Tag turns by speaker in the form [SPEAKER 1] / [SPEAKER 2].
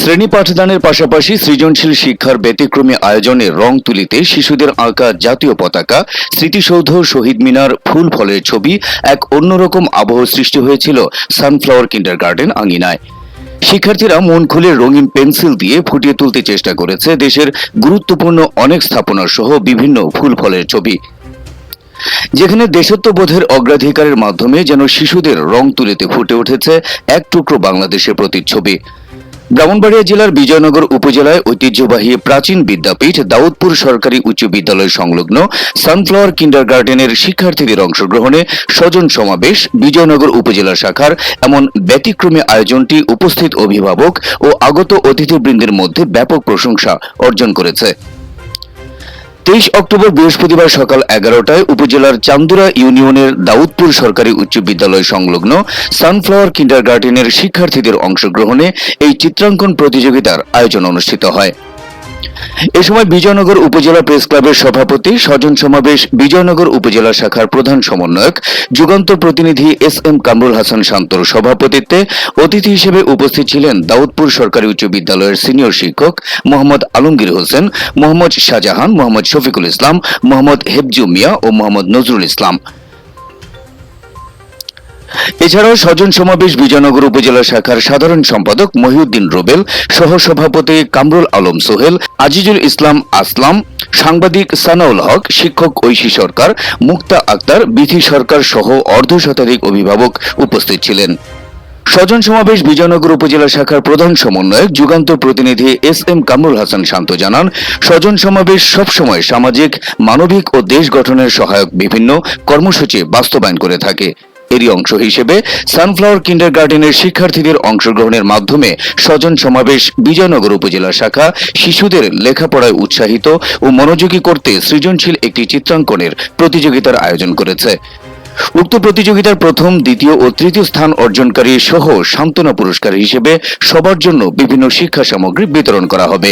[SPEAKER 1] শ্রেণি পাঠদানের পাশাপাশি সৃজনশীল শিক্ষার ব্যতিক্রমী আয়োজনে রং তুলিতে শিশুদের আঁকা জাতীয় পতাকা, স্মৃতিসৌধ, শহীদ মিনার, ফুল ফলের ছবি, এক অন্যরকম আবহ সৃষ্টি হয়েছিল সানফ্লাওয়ার কিন্ডার গার্ডেন আঙিনায়। শিক্ষার্থীরা মন খুলে রঙিন পেন্সিল দিয়ে ফুটিয়ে তুলতে চেষ্টা করেছে দেশের গুরুত্বপূর্ণ অনেক স্থাপনা সহ বিভিন্ন ফুল ফলের ছবি। যেখানে দেশত্ববোধের অগ্রাধিকারের মাধ্যমে যেন শিশুদের রং তুলিতে ফুটে উঠেছে এক টুকরো বাংলাদেশের প্রতিচ্ছবি। ব্রাহ্মণবাড়িয়া জেলার বিজয়নগর উপজেলায় ঐতিহ্যবাহী প্রাচীন বিদ্যাপীঠ দাউদপুর সরকারি উচ্চ বিদ্যালয় সংলগ্ন সানফ্লাওয়ার কিন্ডার গার্ডেনের শিক্ষার্থীদের অংশগ্রহণে স্বজন সমাবেশ বিজয়নগর উপজেলা শাখার এমন ব্যতিক্রমী আয়োজনটি উপস্থিত অভিভাবক ও আগত অতিথিবৃন্দের মধ্যে ব্যাপক প্রশংসা অর্জন করেছে। তেইশ অক্টোবর বৃহস্পতিবার সকাল এগারোটায় উপজেলার চান্দুরা ইউনিয়নের দাউদপুর সরকারি উচ্চ বিদ্যালয় সংলগ্ন সানফ্লাওয়ার কিন্ডার গার্ডেনের শিক্ষার্থীদের অংশগ্রহণে এই চিত্রাঙ্কন প্রতিযোগিতার আয়োজন অনুষ্ঠিত হয়। এ সময় বিজয়নগর উপজেলা প্রেস ক্লাবের সভাপতি স্বজন সমাবেশ বিজয়নগর উপজেলা শাখার প্রধান সমন্বয়ক যুগান্তর প্রতিনিধি এস এম কামরুল হাসান শান্তর সভাপতিত্বে অতিথি হিসেবে উপস্থিত ছিলেন দাউদপুর সরকারি উচ্চ বিদ্যালয়ের সিনিয়র শিক্ষক মোহাম্মদ আলমগীর হোসেন, মোহাম্মদ শাহজাহান, মোহাম্মদ শফিকুল ইসলাম, মোহাম্মদ হেফজু মিয়া ও মোহাম্মদ নজরুল ইসলাম। এছাড়াও স্বজন সমাবেশ বিজয়নগর উপজেলা শাখার সাধারণ সম্পাদক মহিউদ্দিন রোবেল সহ সভাপতি কামরুল আলম সোহেল, আজিজুল ইসলাম আসলাম, সাংবাদিক সানাউল হক, শিক্ষক ঐশী সরকার, মুক্তা আক্তার, বিথি সরকার সহ অর্ধ শতাধিক অভিভাবক উপস্থিত ছিলেন। স্বজন সমাবেশ বিজয়নগর উপজেলা শাখার প্রধান সমন্বয়ক, যুগান্তর প্রতিনিধি এস এম কামরুল হাসান শান্ত জানান, স্বজন সমাবেশ সবসময় সামাজিক, মানবিক ও দেশ গঠনের সহায়ক বিভিন্ন কর্মসূচি বাস্তবায়ন করে থাকে। এরই অংশ হিসেবে সানফ্লাওয়ার কিন্ডার গার্ডেনের শিক্ষার্থীদের অংশগ্রহণের মাধ্যমে স্বজন সমাবেশ বিজয়নগর উপজেলা শাখা শিশুদের লেখাপড়ায় উৎসাহিত ও মনোযোগী করতে সৃজনশীল একটি চিত্রাঙ্কনের প্রতিযোগিতার আয়োজন করেছে। উক্ত প্রতিযোগিতার প্রথম, দ্বিতীয় ও তৃতীয় স্থান অর্জনকারী সহ সান্ত্বনা পুরস্কার হিসেবে সবার জন্য বিভিন্ন শিক্ষা সামগ্রী বিতরণ করা হবে।